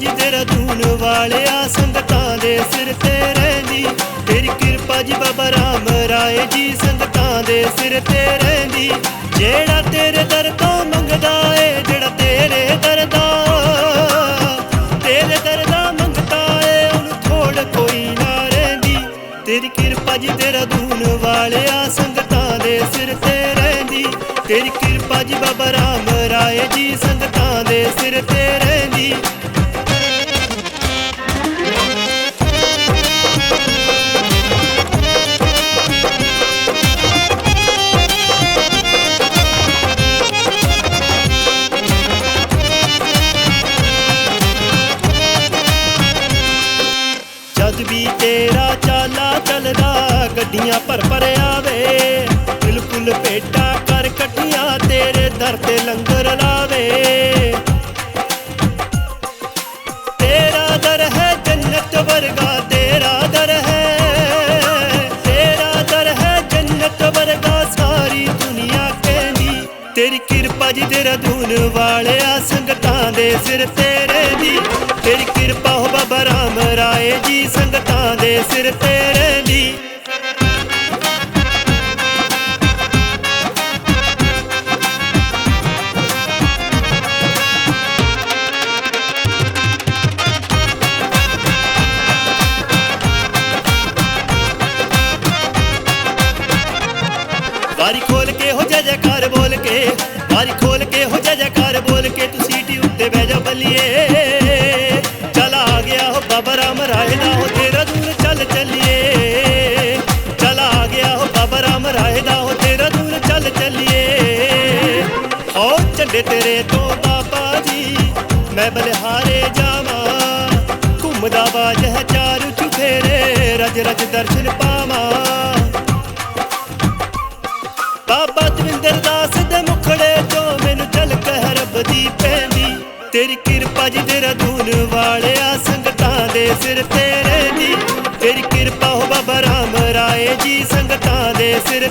ਦੂਨ ਵਾਲਿਆ ਸੰਗਤਾਂ ਦੇ ਸਿਰ ਤੇ ਰਹਿੰਦੀ। ਤੇਰੀ ਕਿਰਪਾ ਜੀ, ਬਾਬਾ ਰਾਮ ਰਾਏ ਜੀ, ਸੰਗਤਾਂ ਦੇ ਸਿਰ ਤੇ ਰਹਿੰਦੀ। ਜਿਹੜਾ ਤੇਰੇ ਦਰ ਤੋਂ ਮੰਗਦਾ ਏ, ਜਿਹੜਾ ਤੇਰੇ ਦਰ ਦਾ। ਤੇਰੇ ਦਰ ਦਾ ਮੰਗਦਾ ਏ, ਉਹਨੂੰ ਥੋੜ ਕੋਈ ਨਾ ਰਹਿੰਦੀ। ਤੇਰੀ ਕਿਰਪਾ ਜੀ, ਤੇਰਾ ਦੂਨ ਵਾਲਿਆ ਸੰਗਤਾਂ ਦੇ ਸਿਰ ਤੇ ਰਹਿੰਦੀ। ਤੇਰੀ ਕਿਰਪਾ ਜੀ, ਬਾਬਾ ਰਾਮ ਰਾਏ ਜੀ, ਸੰਗਤਾਂ ਦੇ ਸਿਰ ਤੇ ਰਹਿੰਦੀ। ਜਦ ਵੀ ਤੇਰਾ ਚਾਲਾ ਚੱਲਦਾ, ਗੱਡੀਆਂ ਭਰ ਭਰ ਆਵੇ। ਬਿਲਕੁਲ ਭੇਟਾ ਕਰ ਕਟੀਆਂ ਤੇਰੇ ਦਰ ਤੇ ਲੰਗਰ ਲਾਵੇ। ਤੇਰਾ ਦਰ ਹੈ ਜੰਨਤ ਵਰਗਾ, ਤੇਰਾ ਦਰ ਹੈ। ਤੇਰਾ ਦਰ ਹੈ ਜੰਨਤ ਵਰਗਾ, ਸਾਰੀ ਦੁਨੀਆ ਕਹਿੰਦੀ, ਤੇਰੀ ਕਿਰਪਾ ਜੀ ਤੇਰਾ ਦੂਨ ਵਾਲਿਆ ਸੰਗਤਾਂ ਦੇ ਸਿਰ ਤੇਰੇ ਦੀ। ਤੇਰੀ ਕਿਰਪਾ ਹੋ ਬਾਬਾ ਰਾਮ ਰਾਏ ਜੀ, ਸੰਗਤਾਂ ਦੇ ਸਿਰ ਤੇਰੇ ਦੀ ਵਾਰੀ ਖੋਲ ਕੇ ਹੋ ਜਾ ਜੈਕਾਰ ਬੋਲ ਕੇ, ਵਾਰੀ ਖੋਲ ਕੇ ਹੋ ਜਾ ਜੈਕਾਰ ਬੋਲ ਕੇ, ਤੂੰ ਸੀਟੀ ਉੱਤੇ ਬਹਿ ਜਾ ਬੱਲੀਏ। ਬਾਬਾ ਰਾਮ ਰਾਏ ਦਾ ਹੋ ਤੇਰਾ ਦੂਰ ਚੱਲ ਚੱਲੀਏ। ਚੱਲ ਗਿਆ ਹੋ ਬਾਬਾ ਰਾਮ ਰਾਏ ਦਾ ਹੋ ਤੇਰਾ ਦੂਰ ਚੱਲ ਚੱਲੀਏ। ਹੋ ਝੰਡੇ ਤੇਰੇ ਤੋਂ ਬਾਬਾ ਜੀ, ਮੈਂ ਬਲਿਹਾਰੇ ਜਾਵਾਂ। ਘੁੰਮਦਾ ਬਾਜ ਹੈ ਚਾਰ ਚੁਫੇਰੇ, ਰਜ ਰਜ ਦਰਸ਼ਨ ਪਾਵਾਂ। ਬਾਬਾ ਦਵਿੰਦਰ ਦਾਸ ਦੇ ਮੁਖੜੇ ਚੋਂ ਮੈਨੂੰ ਚਲ ਕਹਿ ਰੱਬ ਦੀ ਪੈ ਤੇਰੀ ਕਿਰਪਾ ਜੀ ਤੇਰਾ ਦੂਨ ਵਾਲਿਆ ਸੰਗਤਾਂ ਦੇ ਸਿਰ ਤੇਰੇ ਜੀ ਤੇਰੀ ਕਿਰਪਾ ਹੋ ਬਾਬਾ ਰਾਮ ਰਾਏ ਜੀ ਸੰਗਤਾਂ ਦੇ ਸਿਰ